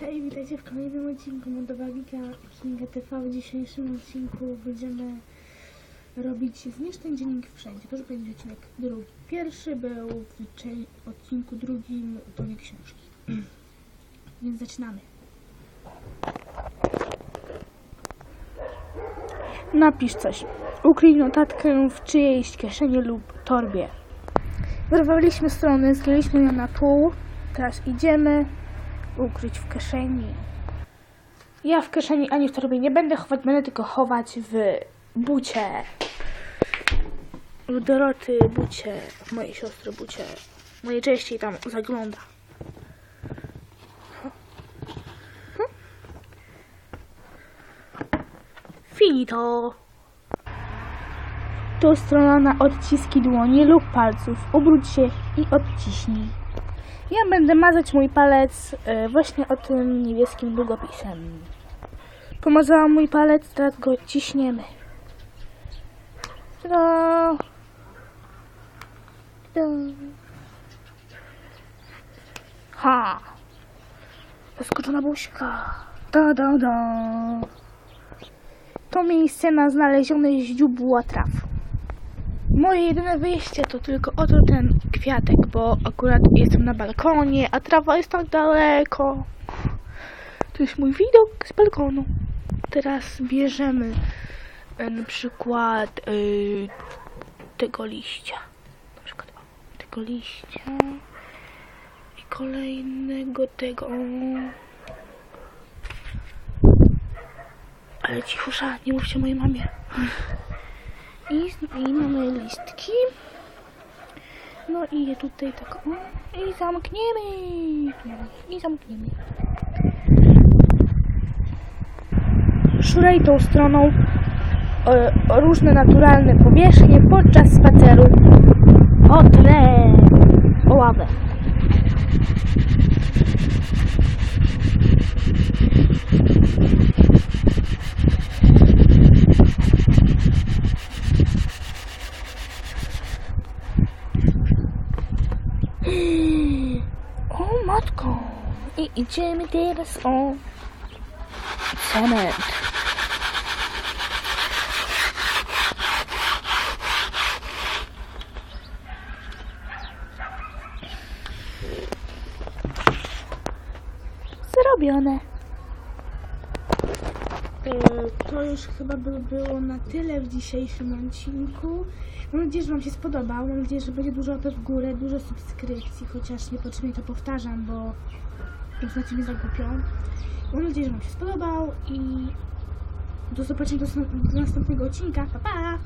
Hej, witajcie w kolejnym odcinku Modowagika Kinga TV. W dzisiejszym odcinku będziemy robić Zmieszczeń dziennik wszędzie. Proszę powiedzieć odcinek drugi. Pierwszy był w odcinku drugim tonie książki. Więc zaczynamy. Napisz coś. Ukryj notatkę w czyjejś kieszeni lub torbie. Wyrwaliśmy stronę, zgięliśmy ją na pół. Teraz idziemy ukryć w kieszeni. Ja w kieszeni ani w torbie nie będę chować, będę tylko chować w bucie. W Doroty bucie, mojej siostry bucie. Najczęściej tam zagląda. Finito. To strona na odciski dłoni lub palców. Obróć się i odciśnij. Ja będę mazać mój palec e, właśnie o tym niebieskim długopisem. Pomazałam mój palec, teraz go ciśniemy. Ta-da! Ta-da! Ha! Zaskoczona buźka. Da, da, da. To miejsce na znalezione źdźbła traw. Moje jedyne wyjście to tylko oto ten kwiatek, bo akurat jestem na balkonie, a trawa jest tak daleko. To jest mój widok z balkonu. Teraz bierzemy e, na przykład e, tego liścia. Na przykład o, tego liścia i kolejnego tego. Ale cichusza, nie mówcie mojej mamie. I, I mamy listki. No i je tutaj tak o, i zamkniemy. I zamkniemy. Szuraj tą stroną e, różne naturalne powierzchnie podczas spaceru. O tle! Matko! I idziemy teraz o cement. Zrobione. E, To już chyba by było na tyle w dzisiejszym odcinku. Mam nadzieję, że Wam się spodobał. Mam nadzieję, że będzie dużo łapek w górę, dużo subskrypcji, chociaż niepotrzebnie to powtarzam, bo uznacie mnie za głupią. Mam nadzieję, że Wam się spodobał i do zobaczenia do, do następnego odcinka. Pa, pa!